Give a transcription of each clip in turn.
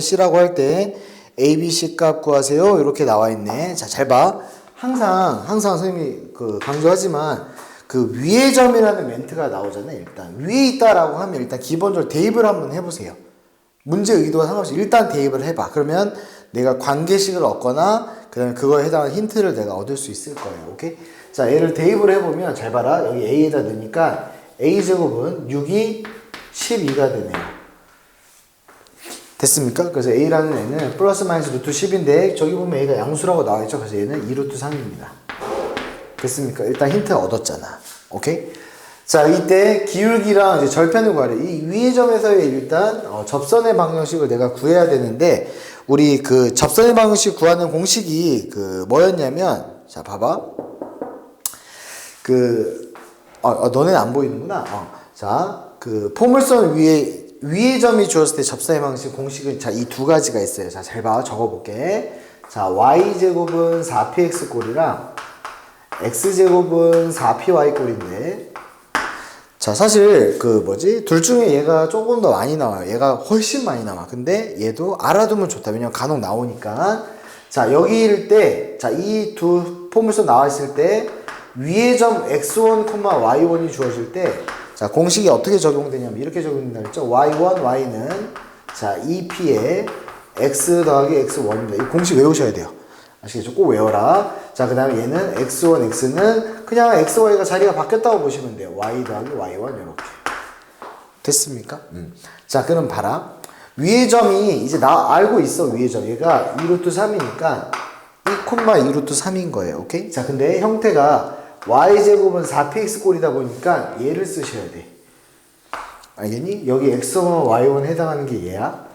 C라고 할 때 A, B, C 값 구하세요. 이렇게 나와 있네. 자, 잘 봐. 항상 항상 선생님이 그 강조하지만 그 위의 점이라는 멘트가 나오잖아요. 일단 위에 있다라고 하면 일단 기본적으로 대입을 한번 해보세요. 문제 의도와 상관없이 일단 대입을 해봐. 그러면 내가 관계식을 얻거나 그다음에 그거에 해당하는 힌트를 내가 얻을 수 있을 거예요. 오케이? 자, 얘를 대입을 해보면 잘 봐라. 여기 A에다 넣으니까 A 제곱은 6이 12가 되네요. 됐습니까? 그래서 A라는 애는 플러스 마이너스 루트 10인데 저기 보면 A가 양수라고 나와 있죠. 그래서 얘는 2루트 3입니다. 됐습니까? 일단 힌트 얻었잖아. 오케이? 자, 이때 기울기랑 이제 절편을 구하래. 이 위의 점에서의 일단 어, 접선의 방정식을 내가 구해야 되는데 우리 그 접선의 방정식 구하는 공식이 그 뭐였냐면 자, 봐봐. 그 어, 어, 너네는 안 보이는구나. 어. 자, 그 포물선 위에 위의 점이 주었을 때 접선의 방식 공식은 자, 이 두 가지가 있어요. 자, 잘 봐. 적어 볼게. 자, y 제곱은 4px 꼴이랑 x 제곱은 4py 꼴인데 자, 사실 그 뭐지? 둘 중에 얘가 조금 더 많이 나와요. 얘가 훨씬 많이 나와. 근데 얘도 알아두면 좋다. 왜냐면 간혹 나오니까. 자, 여기일 때, 자, 이 두 포물선 나와 있을 때 위의 점 x1, y1이 주어질 때 자, 공식이 어떻게 적용되냐면 이렇게 적용된다 그랬죠? y1, y는 자, 2p에 x 더하기 x1입니다. 이 공식 외우셔야 돼요. 아시겠죠? 꼭 외워라. 자, 그 다음에 얘는 x1, x는 그냥 x, y가 자리가 바뀌었다고 보시면 돼요. y 더하기 y1 이렇게. 됐습니까? 음. 자, 그럼 봐라. 위의 점이 이제 나 알고 있어. 위의 점. 얘가 2루트 3이니까 2, 2루트 3인 거예요. 오케이? 자, 근데 형태가 y제곱은 4px 꼴이다 보니까 얘를 쓰셔야 돼. 알겠니? 여기 x1, y1 해당하는 게 얘야.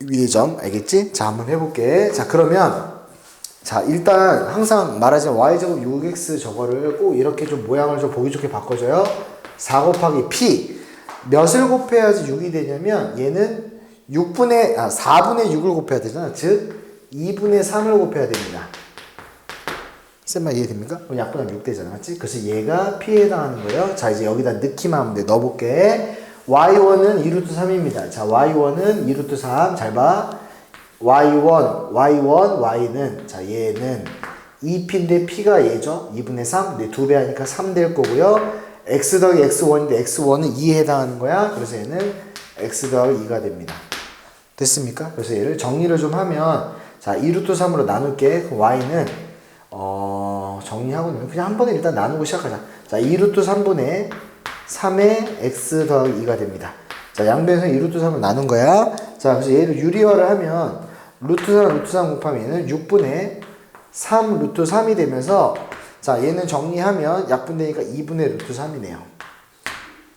위의 점. 알겠지? 자, 한번 해볼게. 자, 그러면 자, 일단 항상 말하자면 y제곱 6x 저거를 꼭 이렇게 좀 모양을 좀 보기 좋게 바꿔줘요. 4 곱하기 p. 몇을 곱해야지 6이 되냐면 얘는 6분의, 아, 4분의 6을 곱해야 되잖아. 즉, 2분의 3을 곱해야 됩니다. 쌤말 이해됩니까? 약분하면 6 되잖아. 맞지? 그래서 얘가 p에 해당하는 거예요. 자, 이제 여기다 넣기만 하면 돼. 넣어볼게. y1은 2루트 3입니다. 자, y1은 2루트 3. 잘 봐. y1, y1, y는 자 얘는 2p인데 p가 얘죠. 2분의 3. 네, 2배 하니까 3 될 거고요. x 더하기 x1인데 x1은 2에 해당하는 거야. 그래서 얘는 x 더하기 2가 됩니다. 됐습니까? 그래서 얘를 정리를 좀 하면 자 2루트 3으로 나눌게. y는 어 정리하고 그냥 한 번에 일단 나누고 시작하자. 자 2루트 3분의 3의 x 더하기 2가 됩니다. 자 양변에서 2루트 3을 나눈 거야. 자 그래서 얘를 유리화를 하면 루트 3, 루트 3 곱하면 얘는 6분의 3 루트 3이 되면서 자 얘는 정리하면 약분되니까 2분의 루트 3이네요.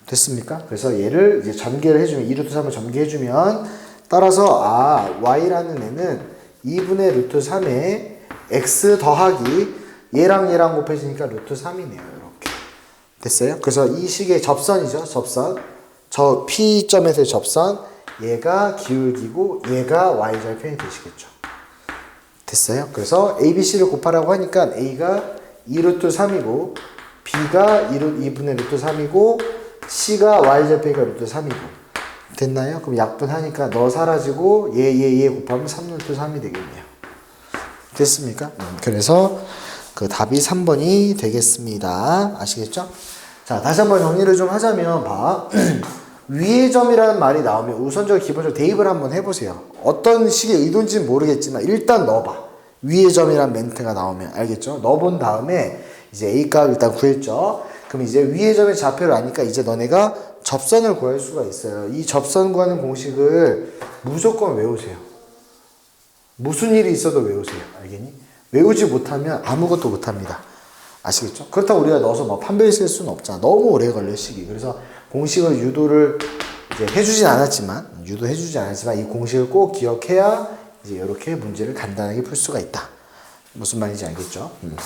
됐습니까? 그래서 얘를 이제 전개를 해주면 2루트 3을 전개해주면 따라서 아 y라는 애는 2분의 루트 3에 x 더하기 얘랑 얘랑 곱해지니까 루트 3이네요. 이렇게 됐어요? 그래서 이 식의 접선이죠. 접선 저 P점에서의 접선 얘가 기울기고 얘가 y절편이 되시겠죠. 됐어요? 그래서 ABC를 곱하라고 하니까 A가 2루트 3이고 B가 2분의 루트 3이고 C가 y절편이가 루트 3이고 됐나요? 그럼 약분하니까 너 사라지고 얘 얘 얘 곱하면 3루트 3이 되겠네요. 됐습니까? 음, 그래서 그 답이 3번이 되겠습니다. 아시겠죠? 자, 다시 한번 정리를 좀 하자면 봐. 위의 점이라는 말이 나오면 우선적으로 기본적으로 대입을 한번 해보세요. 어떤 식의 의도인지는 모르겠지만 일단 넣어봐. 위의 점이라는 멘트가 나오면 알겠죠? 넣어본 다음에 이제 A 값 일단 구했죠. 그럼 이제 위의 점의 좌표를 아니까 이제 너네가 접선을 구할 수가 있어요. 이 접선 구하는 공식을 무조건 외우세요. 무슨 일이 있어도 외우세요. 알겠니? 외우지 못하면 아무것도 못합니다. 아시겠죠? 그렇다고 우리가 넣어서 뭐 판별을 쓸 수는 없잖아. 너무 오래 걸려, 시기. 그래서 공식을 유도를 이제 해주진 않았지만, 유도해주지 않았지만, 이 공식을 꼭 기억해야 이제 이렇게 문제를 간단하게 풀 수가 있다. 무슨 말인지 알겠죠? 음.